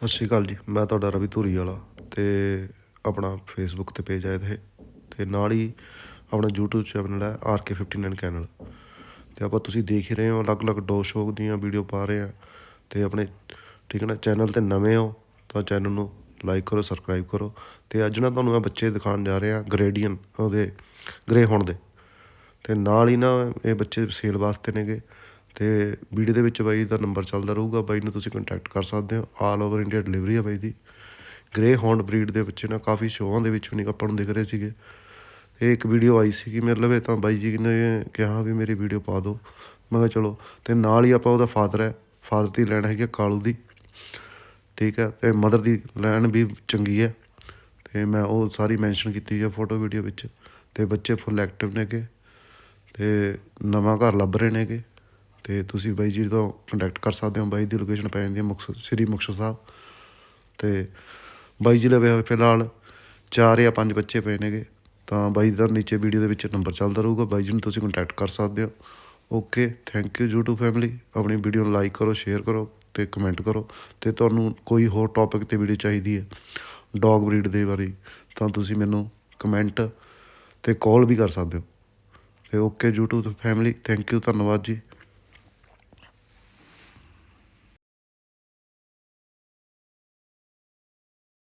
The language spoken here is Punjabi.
ਸਤਿ ਸ਼੍ਰੀ ਅਕਾਲ ਜੀ। ਮੈਂ ਤੁਹਾਡਾ ਰਵੀ ਧੂਰੀ ਵਾਲਾ ਤੇ ਆਪਣਾ ਫੇਸਬੁੱਕ ਤੇ ਪੇਜ ਹੈ ਇਹ ਤੇ ਨਾਲ ਹੀ ਆਪਣਾ YouTube ਚੈਨਲ ਹੈ RK59 ਚੈਨਲ ਤੇ ਆਪਾਂ ਤੁਸੀਂ ਦੇਖ ਹੀ ਰਹੇ ਹੋ, ਅਲੱਗ-ਅਲੱਗ ਡੋ ਸ਼ੋਅ ਦੀਆਂ ਵੀਡੀਓ ਪਾ ਰਹੇ ਆ ਤੇ ਆਪਣੇ ਠੀਕ ਹੈ ਨਾ ਚੈਨਲ ਤੇ ਨਵੇਂ ਹੋ ਤਾਂ ਚੈਨਲ ਨੂੰ ਲਾਈਕ ਕਰੋ ਸਬਸਕ੍ਰਾਈਬ ਕਰੋ। ਤੇ ਅੱਜ ਨਾ ਤੁਹਾਨੂੰ ਮੈਂ ਬੱਚੇ ਦਿਖਾਉਣ ਜਾ ਰਿਹਾ ਗ੍ਰੇਡੀਅਨ ਉਹਦੇ ਗ੍ਰੇ ਹੋਣ ਦੇ। ਤੇ ਨਾਲ ਹੀ ਨਾ ਇਹ ਬੱਚੇ ਸੇਲ ਵਾਸਤੇ ਨੇਗੇ। ਤੇ ਵੀਡੀਓ ਦੇ ਵਿੱਚ ਬਾਈ ਦਾ ਨੰਬਰ ਚੱਲਦਾ ਰਹੂਗਾ, ਬਾਈ ਨੂੰ ਤੁਸੀਂ ਕੰਟੈਕਟ ਕਰ ਸਕਦੇ ਹੋ। ਆਲ ਓਵਰ ਇੰਡੀਆ ਡਿਲੀਵਰੀ ਆ ਬਾਈ ਦੀ। ਗ੍ਰੇ ਹੌਂਡ ਬਰੀਡ ਦੇ ਬੱਚੇ ਨਾ, ਕਾਫੀ ਸ਼ੋਆਂ ਦੇ ਵਿੱਚ ਵੀ ਨਹੀਂ ਆਪਾਂ ਨੂੰ ਦਿਖ ਰਹੇ ਸੀਗੇ। ਇਹ ਇੱਕ ਵੀਡੀਓ ਆਈ ਸੀਗੀ, ਮੇਰੇ ਲਵੇ ਤਾਂ ਬਾਈ ਜੀ ਨੇ ਕਿਹਾ ਵੀ ਮੇਰੀ ਵੀਡੀਓ ਪਾ ਦਿਓ। ਮੈਂ ਕਿਹਾ ਚਲੋ, ਤੇ ਨਾਲ ਹੀ ਆਪਾਂ ਉਹਦਾ ਫਾਦਰ ਹੈ। ਫਾਦਰ ਦੀ ਲੈਣ ਹੈਗੀ ਆ ਕਾਲੂ ਦੀ। ਠੀਕ ਹੈ, ਤੇ ਮਦਰ ਦੀ ਲੈਣ ਵੀ ਚੰਗੀ ਹੈ। ਤੇ ਮੈਂ ਉਹ ਸਾਰੀ ਮੈਂਸ਼ਨ ਕੀਤੀ ਹੈ ਫੋਟੋ ਵੀਡੀਓ ਵਿੱਚ। ਤੇ ਬੱਚੇ ਫੁੱਲ ਐਕਟਿਵ ਨੇਗੇ। ਤੇ ਨਵਾਂ ਘਰ ਲੱਭ ਰਹੇ ਨੇਗੇ। ਤੇ ਤੁਸੀਂ ਬਾਈ ਜੀ ਤੋਂ ਕੰਟੈਕਟ ਕਰ ਸਕਦੇ ਹੋ, ਬਾਈ ਦੀ ਲੋਕੇਸ਼ਨ ਪੈ ਜਾਂਦੀ ਹੈ ਮੁਕਤਸਰ, ਸ੍ਰੀ ਮੁਕਤਸਰ ਸਾਹਿਬ। ਤੇ ਬਾਈ ਜੀ ਲਵੇ ਫਿਲਹਾਲ ਚਾਰ ਜਾਂ ਪੰਜ ਬੱਚੇ ਪਏ ਨੇਗੇ, ਤਾਂ ਬਾਈ ਦਾ ਨੀਚੇ ਵੀਡੀਓ ਦੇ ਵਿੱਚ ਨੰਬਰ ਚੱਲਦਾ ਰਹੂਗਾ, ਬਾਈ ਜੀ ਨੂੰ ਤੁਸੀਂ ਕੰਟੈਕਟ ਕਰ ਸਕਦੇ ਹੋ। Okay thank you YouTube family ਆਪਣੀ ਵੀਡੀਓ ਨੂੰ ਲਾਈਕ ਕਰੋ ਸ਼ੇਅਰ ਕਰੋ ਤੇ ਕਮੈਂਟ ਕਰੋ। ਤੇ ਤੁਹਾਨੂੰ ਕੋਈ ਹੋਰ ਟੌਪਿਕ ਤੇ ਵੀਡੀਓ ਚਾਹੀਦੀ ਹੈ ਡੌਗ ਬਰੀਡ ਦੇ ਬਾਰੇ, ਤਾਂ ਤੁਸੀਂ ਮੈਨੂੰ ਕਮੈਂਟ ਤੇ ਕਾਲ ਵੀ ਕਰ ਸਕਦੇ ਹੋ। ਤੇ okay YouTube family thank you ਧੰਨਵਾਦ ਜੀ।